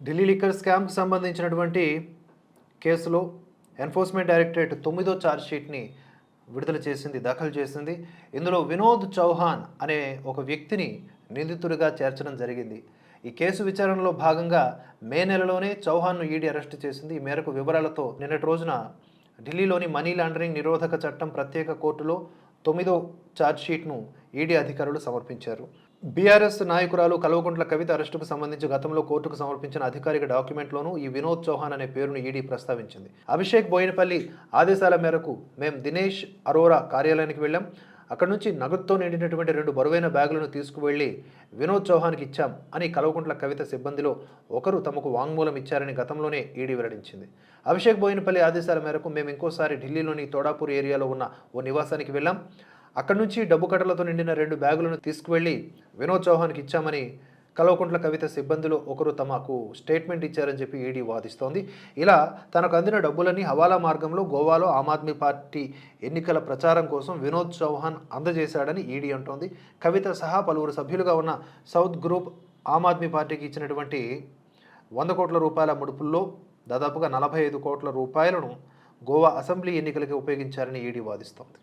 Delhi liquor స్కామ్కి సంబంధించినటువంటి కేసులో enforcement directorate తొమ్మిదో ఛార్జ్షీట్ని విడుదల చేసింది దాఖలు చేసింది. ఇందులో వినోద్ చౌహాన్ అనే ఒక వ్యక్తిని నిందితుడిగా చేర్చడం జరిగింది. ఈ కేసు విచారణలో భాగంగా మే నెలలోనే చౌహాన్ను ఈడీ అరెస్టు చేసింది. ఈ మేరకు వివరాలతో నిన్నటి రోజున ఢిల్లీలోని మనీ లాండరింగ్ నిరోధక చట్టం ప్రత్యేక కోర్టులో తొమ్మిదో ఛార్జ్షీట్ను ఈడీ అధికారులు సమర్పించారు. బీఆర్ఎస్ నాయకురాలు కల్వకుంట్ల కవిత అరెస్టుకు సంబంధించి గతంలో కోర్టుకు సమర్పించిన అధికారిక డాక్యుమెంట్లోనూ ఈ వినోద్ చౌహాన్ అనే పేరును ఈడీ ప్రస్తావించింది. అభిషేక్ బోయినపల్లి ఆదేశాల మేరకు మేం దినేష్ అరోరా కార్యాలయానికి వెళ్ళాం. అక్కడి నుంచి నగదుతో నిండినటువంటి రెండు బరువైన బ్యాగులను తీసుకువెళ్ళి వినోద్ చౌహాన్కి ఇచ్చాం అని కల్వకుంట్ల కవిత సిబ్బందిలో ఒకరు తమకు వాంగ్మూలం ఇచ్చారని గతంలోనే ఈడీ వెల్లడించింది. అభిషేక్ బోయినపల్లి ఆదేశాల మేరకు మేము ఇంకోసారి ఢిల్లీలోని తోడాపూర్ ఏరియాలో ఉన్న ఓ నివాసానికి వెళ్ళాం. అక్కడి నుంచి డబ్బు కట్టలతో నిండిన రెండు బ్యాగులను తీసుకువెళ్ళి వినోద్ చౌహాన్కి ఇచ్చామని కల్వకుంట్ల కవిత సిబ్బందిలో ఒకరు తమకు స్టేట్మెంట్ ఇచ్చారని చెప్పి ఈడీ వాదిస్తోంది. ఇలా తనకు అందిన డబ్బులన్నీ హవాలా మార్గంలో గోవాలో ఆమ్ ఆద్మీ పార్టీ ఎన్నికల ప్రచారం కోసం వినోద్ చౌహాన్ అందజేశాడని ఈడీ అంటోంది. కవిత సహా పలువురు సభ్యులుగా ఉన్న సౌత్ గ్రూప్ ఆమ్ ఆద్మీ పార్టీకి ఇచ్చినటువంటి వంద కోట్ల రూపాయల ముడుపుల్లో దాదాపుగా నలభై ఐదు కోట్ల రూపాయలను గోవా అసెంబ్లీ ఎన్నికలకి ఉపయోగించారని ఈడీ వాదిస్తోంది.